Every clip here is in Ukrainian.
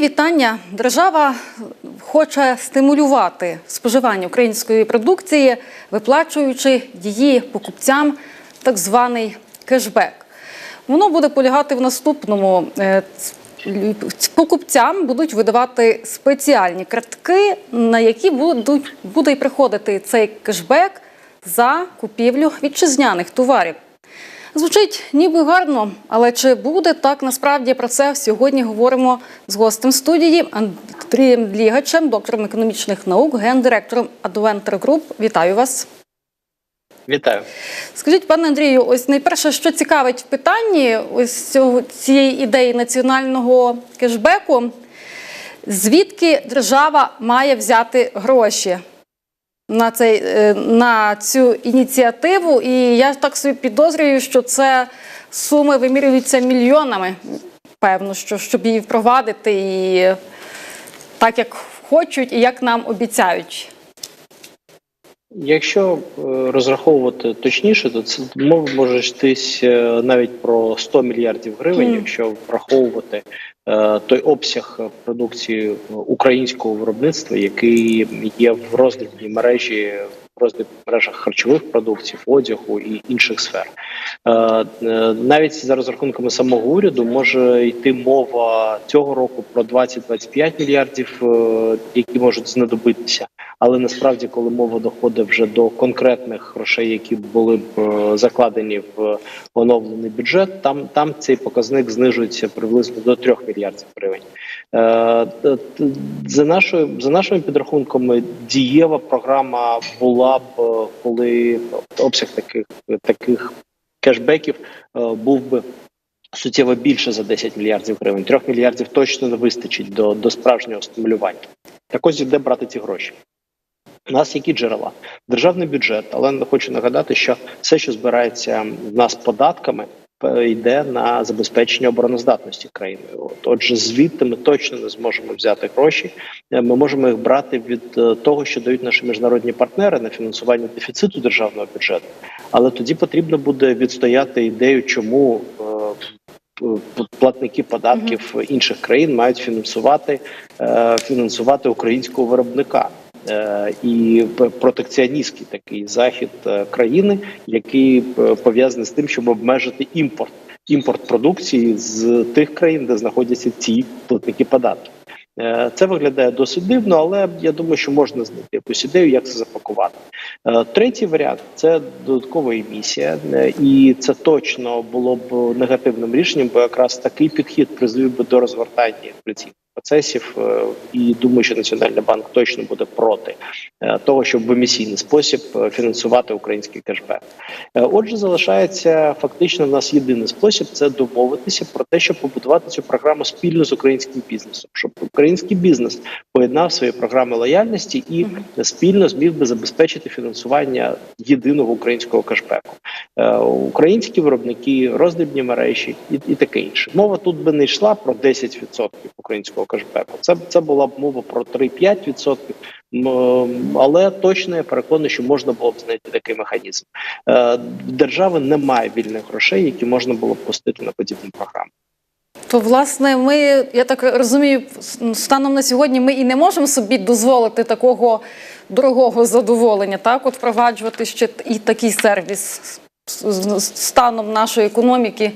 Вітання. Держава хоче стимулювати споживання української продукції, виплачуючи її покупцям так званий кешбек. Воно буде полягати в наступному. Е, Покупцям будуть видавати спеціальні картки, на які будуть, буде приходити цей кешбек за купівлю вітчизняних товарів. Звучить ніби гарно, але чи буде так насправді про це сьогодні говоримо з гостем студії Андрієм Лігачем, доктором економічних наук, гендиректором Adventure Group. Вітаю вас. Вітаю. Скажіть, пане Андрію, ось найперше, що цікавить в питанні ось цього цієї ідеї національного кешбеку, звідки держава має взяти гроші на, цей, е, на цю ініціативу? І я так собі підозрюю, що це суми вимірюються мільйонами. Певно, що щоб її впровадити і так, як хочуть, і як нам обіцяють. Якщо е, розраховувати точніше, то це мова може йтись е, навіть про 100 мільярдів гривень, якщо враховувати е, той обсяг українського українського виробництва, який є в роздрібній мережі. В мережах харчових продуктів, одягу і інших сфер, навіть за розрахунками самого уряду може йти мова цього року про 20-25 мільярдів, які можуть знадобитися. Але насправді, коли мова доходить вже до конкретних грошей, які були б е, закладені в оновлений бюджет, там там цей показник знижується приблизно до 3 мільярдів гривень. Е, За нашою за нашими підрахунками, дієва програма була б, е, коли обсяг таких таких кешбеків е, був би. Суттєво більше за 10 мільярдів гривень. 3 мільярдів точно не вистачить до, до справжнього стимулювання. Так ось де брати ці гроші. У нас які джерела? Державний бюджет, але хочу нагадати, що все, що збирається в нас податками, йде на забезпечення обороноздатності країни. От, отже, звідти ми точно не зможемо взяти гроші. Е, Ми можемо їх брати від е, того, що дають наші міжнародні партнери на фінансування дефіциту державного бюджету. Але тоді потрібно буде відстояти ідею, чому. е, Платники податків інших країн мають фінансувати фінансувати українського виробника. Е, і протекціоністський такий захід е, країни, який е, пов'язаний з тим, щоб обмежити імпорт імпорт продукції з тих країн, де знаходяться ці платники податків. Е, Це виглядає досить дивно, але я думаю, що можна знайти якусь ідею, як це запакувати. Третій варіант це додаткова емісія, і це точно було б негативним рішенням, бо якраз такий підхід призвів би до розгортання інфляційних процесів. Е, І думаю, що Національний банк точно буде проти е, того, щоб в емісійний спосіб е, фінансувати український кешбек. Отже, залишається фактично в нас єдиний спосіб це домовитися про те, щоб побудувати цю програму спільно з українським бізнесом, щоб український бізнес поєднав свої програми лояльності і спільно зміг би забезпечити фінансування єдиного українського кешбеку. Українські виробники, роздрібні мережі і, і таке інше. Мова тут би не йшла про 10% українського кешбеку. Це це була б мова про 3-5%. Але точно я переконаний, що можна було б знайти такий механізм. Е, В держави немає вільних грошей, які можна було б пустити на подібну програму. То, власне, ми, я так розумію, станом на сьогодні ми і не можемо собі дозволити такого дорогого задоволення, так, от впроваджувати ще і такий сервіс станом нашої економіки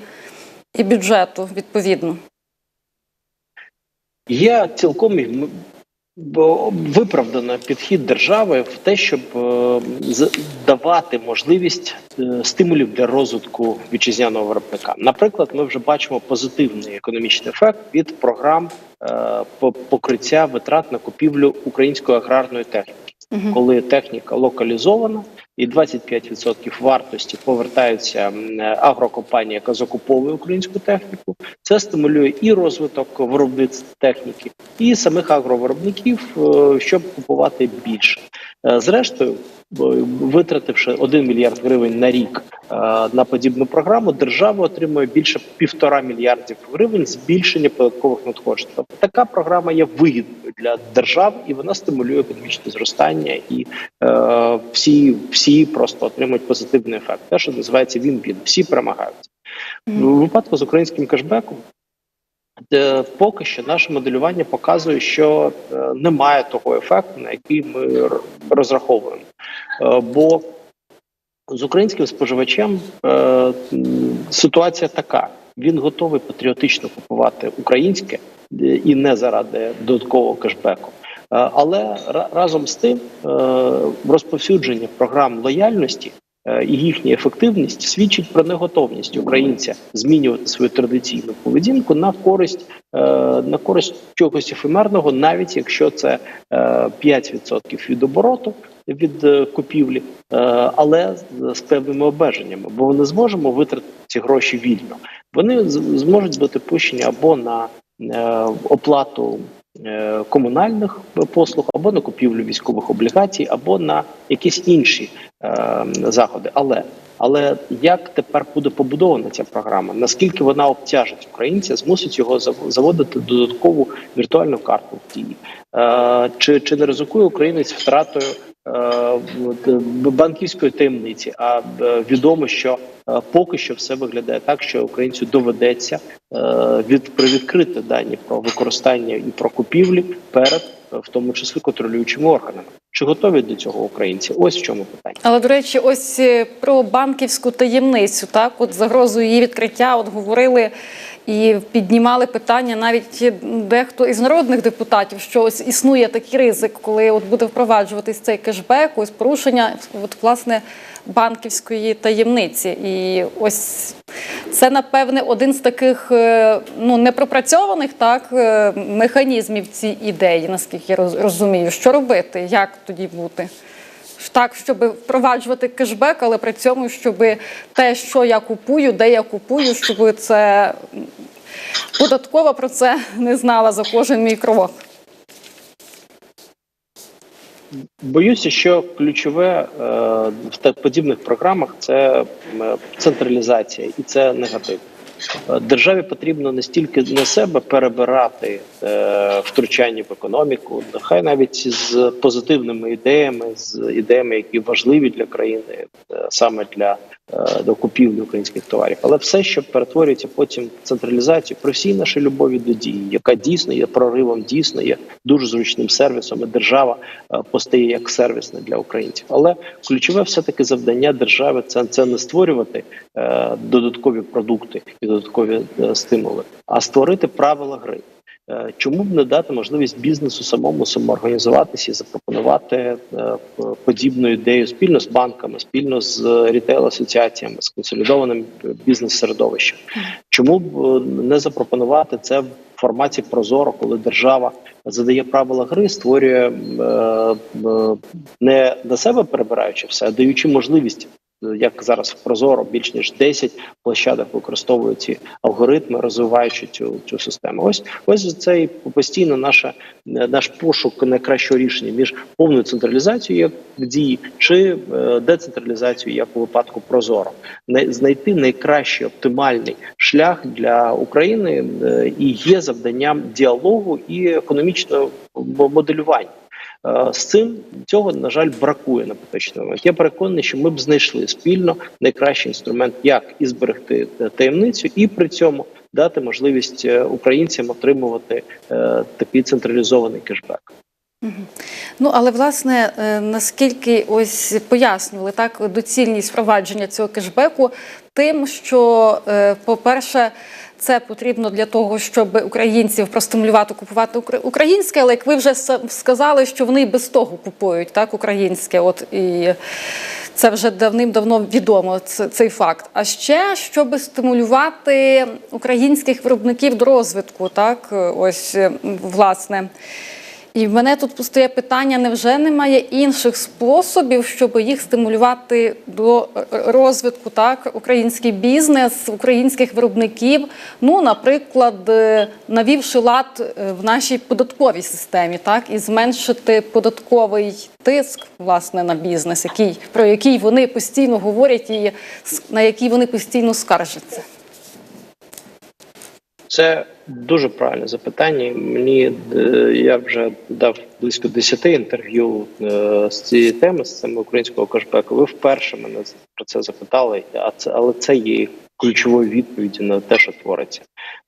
і бюджету, відповідно. Є цілком виправдано підхід держави в те, щоб е, давати можливість е, стимулів для розвитку вітчизняного виробника. Наприклад, ми вже бачимо позитивний економічний ефект від програм е, по- покриття витрат на купівлю української аграрної техніки. Коли техніка локалізована, і 25% вартості повертаються агрокомпанії, яка закуповує українську техніку. Це стимулює і розвиток виробництва техніки, і самих агровиробників, е, щоб купувати більше. Е, Зрештою, витративши 1 мільярд гривень на рік е, на подібну програму, держава отримує більше півтора мільярдів гривень збільшення податкових надходжень. Тобто така програма є вигідною для держав, і вона стимулює економічне зростання, і е, всі, всі просто отримують позитивний ефект. Те, що називається він-він, всі перемагають. У випадку з українським кешбеком Поки що наше моделювання показує, що е, немає того ефекту, на який ми розраховуємо. Е, Бо з українським споживачем е, ситуація така: він готовий патріотично купувати українське е, і не заради додаткового кешбеку. Е, Але ра- разом з тим е, розповсюдження програм лояльності е, і їхня ефективність свідчить про неготовність українця змінювати свою традиційну поведінку на користь е, на користь чогось ефемерного, навіть якщо це е, 5% від обороту від е, купівлі, е, але з- певними обмеженнями, бо ми не зможемо витратити ці гроші вільно. Вони зможуть бути пущені або на е, оплату е, комунальних послуг, або на купівлю військових облігацій, або на якісь інші е, заходи. Але але як тепер буде побудована ця програма? Наскільки вона обтяжить українця, змусить його зав- заводити додаткову віртуальну карту в дії? Е, Чи, чи не ризикує українець втратою е, банківської таємниці? А е, відомо, що поки що все виглядає так, що українцю доведеться від привідкрити дані про використання і про купівлі перед, в тому числі контролюючими органами. Чи готові до цього українці? Ось в чому питання. Але до речі, ось е, про банківську таємницю, так, от загрозу її відкриття, от говорили і піднімали питання навіть дехто із народних депутатів, що ось існує такий ризик, коли от буде впроваджуватись цей кешбек, ось порушення от, власне банківської таємниці. І ось це напевне один з таких е, ну непропрацьованих так е, механізмів цієї ідеї, наскільки я розумію, що робити, як тоді бути. Так, щоб впроваджувати кешбек, але при цьому, щоб те, що я купую, де я купую, щоб це податкова про це не знала за кожен мій крок. Боюся, що ключове е, в подібних програмах це централізація, і це негатив. Е, Державі потрібно не стільки на себе перебирати е, втручання в економіку, нехай навіть з позитивними ідеями, з ідеями, які важливі для країни, е, саме для е, до купівлі українських товарів, але все, що перетворюється потім в централізацію, при всій нашій любові до дії, яка дійсно є проривом, дійсно є дуже зручним сервісом. І держава постає як сервісна для українців. Але ключове все таки завдання держави це, це не створювати е, додаткові продукти і додаткові е, стимули, а створити правила гри. Е, Чому б не дати можливість бізнесу самому самоорганізуватися і запропонувати е, подібну ідею спільно з банками, спільно з рітейл асоціаціями, з консолідованим бізнес-середовищем? Чому б не запропонувати це в форматі Прозоро, коли держава задає правила гри, створює не на себе перебираючи все, а даючи можливість. Як зараз в Прозоро більш ніж 10 площадок використовують ці алгоритми, розвиваючи цю цю систему. Ось ось цей постійно наша наш пошук найкращого рішення між повною централізацією як дії чи е, децентралізацією, як у випадку Прозоро, знайти найкращий оптимальний шлях для України е, і є завданням діалогу і економічного моделювання. Е, З цим цього на жаль бракує на поточний момент. Я переконаний, що ми б знайшли спільно найкращий інструмент, як і зберегти таємницю, і при цьому дати можливість е, українцям отримувати е, такий централізований кешбек. Ну але власне наскільки ось пояснювали так доцільність впровадження цього кешбеку, тим, що, по-перше, це потрібно для того, щоб українців простимулювати купувати укра- українське, але як ви вже сказали, що вони без того купують так українське, от і це вже давним-давно відомо цей факт. А ще щоб стимулювати українських виробників до розвитку, так ось власне. І в мене тут постає питання: невже немає інших способів, щоб їх стимулювати до е, розвитку, так, український бізнес, українських виробників? Ну, наприклад, е, навівши лад е, в нашій податковій системі, так, і зменшити податковий тиск власне на бізнес, який про який вони постійно говорять і на який вони постійно скаржаться. Це дуже правильне запитання. Мені е, я вже дав близько 10 інтерв'ю е, з цієї теми, з цим українського кешбеку. Ви вперше мене про це запитали, а це але це є ключовою відповіддю на те, що твориться.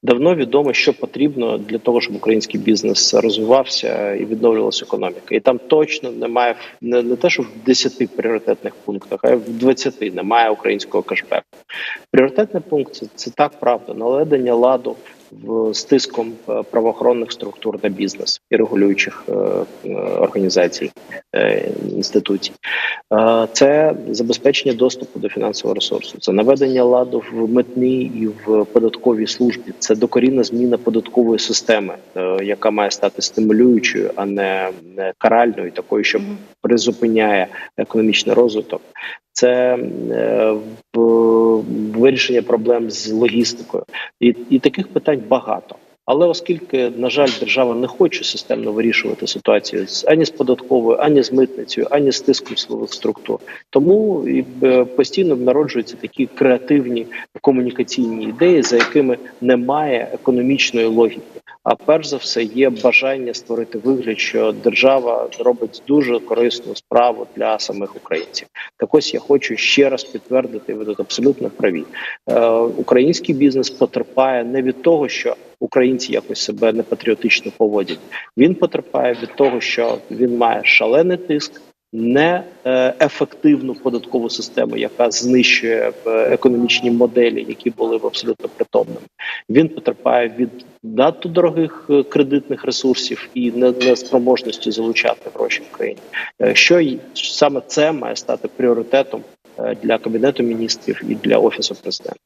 Давно відомо, що потрібно для того, щоб український бізнес розвивався і відновлювалася економіка. І там точно немає не, не те, що в 10 пріоритетних пунктах, а в 20 немає українського кешбеку. Пріоритетний пункт це, це так правда наведення ладу в стиском е, правоохоронних структур на бізнес і регулюючих е, е, організацій інституцій. Це забезпечення доступу до фінансового ресурсу, це наведення ладу в митній і в податковій службі. Це докорінна зміна податкової системи, яка має стати стимулюючою, а не каральною, такою, що Мгм. Призупиняє економічний розвиток. Це е, вирішення проблем з логістикою, і, і таких питань багато. Але оскільки, на жаль, держава не хоче системно вирішувати ситуацію ані з податковою, ані з митницею, ані з тиском силових структур, тому і е, постійно народжуються такі креативні комунікаційні ідеї, за якими немає економічної логіки. А перш за все є бажання створити вигляд, що держава робить дуже корисну справу для самих українців. Так ось я хочу ще раз підтвердити, ви тут абсолютно праві. Е, український бізнес потерпає не від того, що українці якось себе непатріотично поводять. Він потерпає від того, що він має шалений тиск. Не е, ефективну податкову систему, яка знищує е, економічні моделі, які були б абсолютно притомними. Він потерпає від надто дорогих е, кредитних ресурсів і не- неспроможності залучати гроші в країні. Е, Що саме це має стати пріоритетом е, для кабінету міністрів і для офісу президента.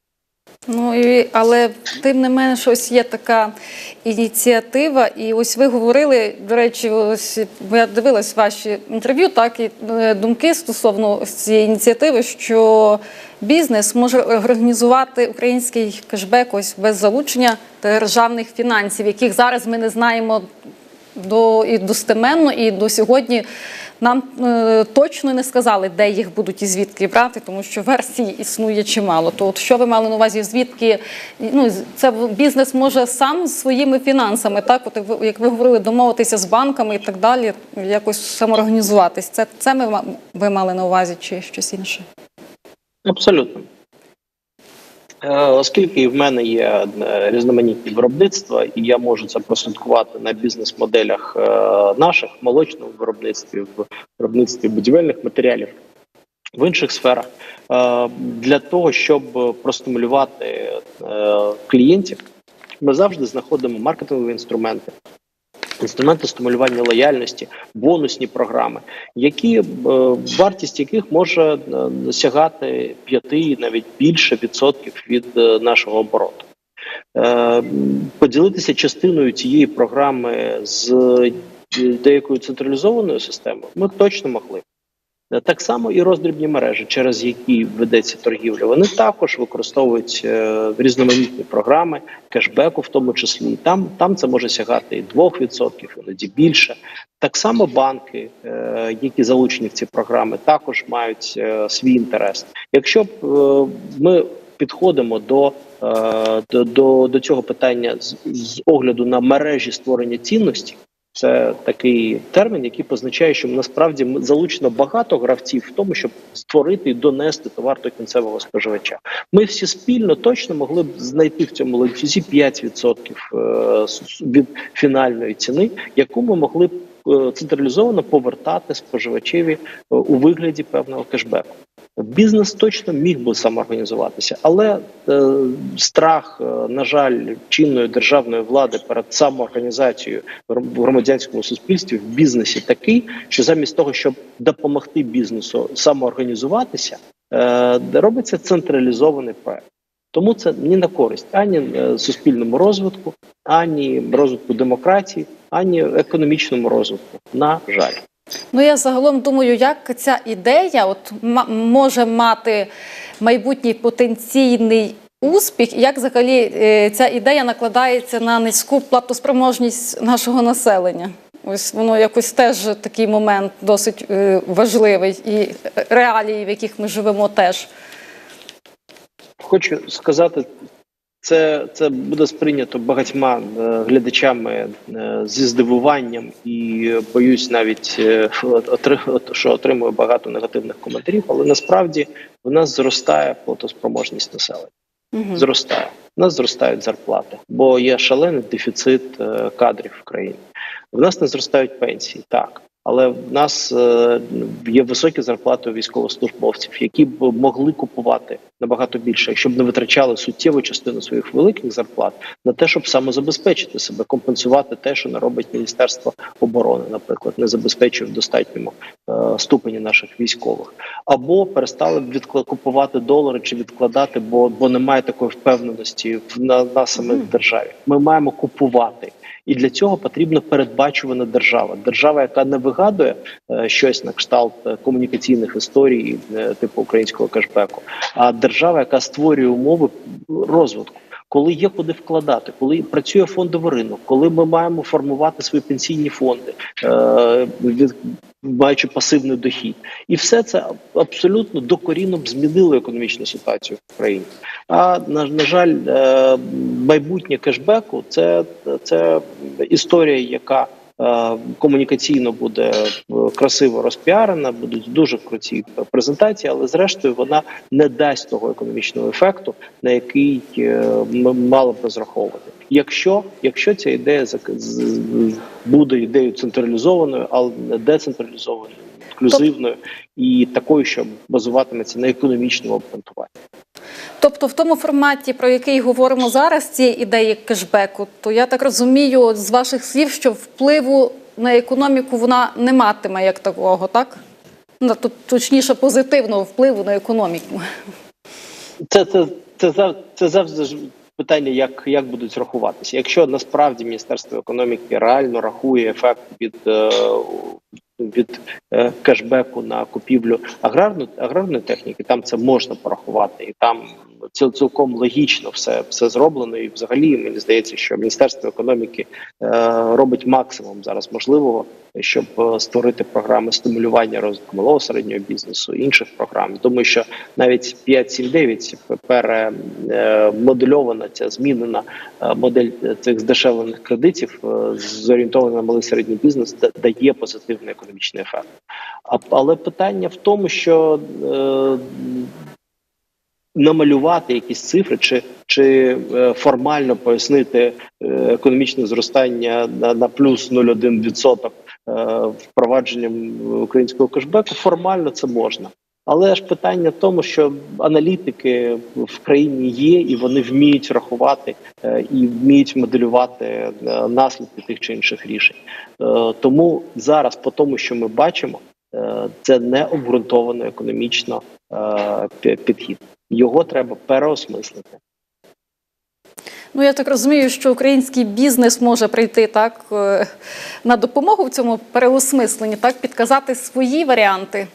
Ну і але тим не менш, ось є така ініціатива, і ось ви говорили. До речі, ось я дивилась ваші інтерв'ю, так і е, думки стосовно цієї ініціативи, що бізнес може організувати український кешбек ось без залучення державних фінансів, яких зараз ми не знаємо до і достеменно, і до сьогодні нам е, точно не сказали, де їх будуть і звідки брати, тому що версій існує чимало. То от що ви мали на увазі, звідки ну це бізнес може сам своїми фінансами, так от як ви, як ви говорили, домовитися з банками і так далі, якось самоорганізуватись. Це це ми ви мали на увазі, чи щось інше? Абсолютно. Е, Оскільки в мене є е, різноманітні виробництва, і я можу це прослідкувати на бізнес-моделях е, наших молочному виробництві, в виробництві будівельних матеріалів, в інших сферах, для того, щоб простимулювати клієнтів, ми завжди знаходимо маркетингові інструменти. Інструменти стимулювання лояльності, бонусні програми, які е, вартість яких може е, сягати 5 навіть більше відсотків від е, нашого обороту. Поділитися частиною цієї програми з деякою централізованою системою ми точно могли. Е, Так само і роздрібні мережі, через які ведеться торгівля, вони також використовують е, різноманітні програми, кешбеку, в тому числі. Там, там це може сягати і 2%, іноді більше. Так само банки, е, які залучені в ці програми, також мають свій інтерес. Якщо ми підходимо до, до, до, до цього питання з, з огляду на мережі створення цінності. Це такий термін, який позначає, що насправді залучено багато гравців в тому, щоб створити і донести товар до кінцевого споживача. Ми всі спільно точно могли б знайти в цьому ланцюзі 5% е, від фінальної ціни, яку ми могли б е, централізовано повертати споживачеві е, у вигляді певного кешбеку. Бізнес точно міг би самоорганізуватися, але е, страх, е, на жаль, чинної державної влади перед самоорганізацією в громадянському суспільстві в бізнесі такий, що замість того, щоб допомогти бізнесу самоорганізуватися, е, робиться централізований проект. Тому це ні на користь ані е, суспільному розвитку, ані розвитку демократії, ані економічному розвитку. На жаль. Ну я загалом думаю, як ця ідея от може мати майбутній потенційний успіх, як взагалі е, ця ідея накладається на низьку платоспроможність нашого населення. Ось воно якось теж такий момент досить е, важливий, і реалії, в яких ми живемо, теж. Хочу сказати, це, це буде сприйнято багатьма е, глядачами е, зі здивуванням, і е, боюсь навіть е, от- отри- от- що отримую багато негативних коментарів. Але насправді в нас зростає платоспроможність населення. Мгм. Зростає. У нас зростають зарплати, бо є шалений дефіцит е, кадрів в країні. В нас не зростають пенсії, так. Але в нас е, є високі зарплати у військовослужбовців, які б могли купувати набагато більше, якщо б не витрачали суттєву частину своїх великих зарплат на те, щоб самозабезпечити себе, компенсувати те, що не робить Міністерство оборони, наприклад, не забезпечує в достатньому е, ступені наших військових, або перестали б купувати долари чи відкладати, бо бо немає такої впевненості в на, на самих державі. Ми маємо купувати. І для цього потрібна передбачувана держава. Держава, яка не вигадує е, щось на кшталт е, комунікаційних історій, е, типу українського кешбеку, а держава, яка створює умови розвитку. Коли є куди вкладати, коли працює фондовий ринок, коли ми маємо формувати свої пенсійні фонди, е, від, маючи пасивний дохід, і все це абсолютно докорінно б змінило економічну ситуацію в країні. А на, на жаль, е, майбутнє кешбеку це, це історія, яка комунікаційно буде е, красиво розпіарена, будуть дуже круті презентації, але зрештою вона не дасть того економічного ефекту, на який е, ми мали б розраховувати. Якщо, якщо ця ідея буде ідеєю централізованою, але не децентралізованою, інклюзивною і такою, що базуватиметься на економічному обґрунтуванні. Тобто, в тому форматі, про який говоримо зараз, ці ідеї кешбеку, то я так розумію з ваших слів, що впливу на економіку вона не матиме як такого, так? Ну, точніше позитивного впливу на економіку. Це це, це, це завжди ж питання, як, як будуть рахуватися. Якщо насправді Міністерство економіки реально рахує ефект від, е, від е, кешбеку на купівлю аграрну, аграрної техніки, там це можна порахувати, і там це цілком логічно все, все зроблено. І взагалі мені здається, що Міністерство економіки е, робить максимум зараз можливого, щоб е, створити програми стимулювання розвитку малого середнього бізнесу, інших програм. Думаю, що навіть 5.7.9 перемодельована ця змінена е, модель цих здешевлених кредитів, е, зорієнтована на малий середній бізнес, да- дає позитивний економічний ефект. Але питання в тому, що е, намалювати якісь цифри, чи, чи е, формально пояснити е, економічне зростання на, на плюс 0,1% е, впровадженням українського кешбеку, формально це можна. Але ж питання в тому, що аналітики в країні є, і вони вміють рахувати і вміють моделювати наслідки тих чи інших рішень. Тому зараз, по тому, що ми бачимо, це не обґрунтовано економічно підхід. Його треба переосмислити. Ну, я так розумію, що український бізнес може прийти так е, на допомогу в цьому переосмисленні, так підказати свої варіанти.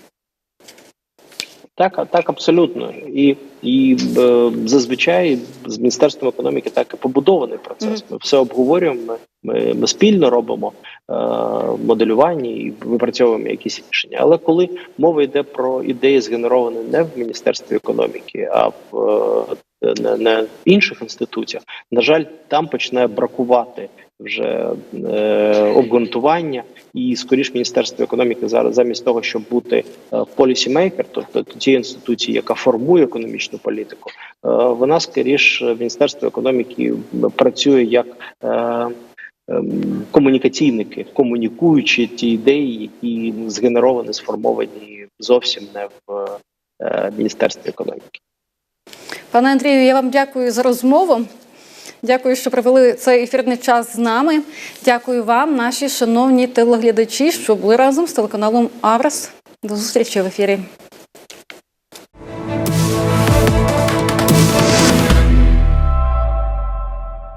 Так, так, абсолютно. І, і е, зазвичай з міністерством економіки так і побудований процес. Ми все обговорюємо. Ми, ми, спільно робимо е, моделювання і випрацьовуємо якісь рішення. Але коли мова йде про ідеї, згенеровані не в міністерстві економіки, а в е, не, не в інших інституціях, на жаль, там починає бракувати вже е, обґрунтування, і скоріш міністерство економіки зараз замість того, щоб бути полісімейкер, тобто тієї інституції, яка формує економічну політику, е, вона скоріш е, міністерство економіки працює як е, комунікаційники, комунікуючи ті ідеї, які згенеровані, сформовані зовсім не в е, міністерстві економіки. Пане Андрію, я вам дякую за розмову. Дякую, що провели цей ефірний час з нами. Дякую вам, наші шановні телеглядачі, що були разом з телеканалом Аврос. До зустрічі в ефірі.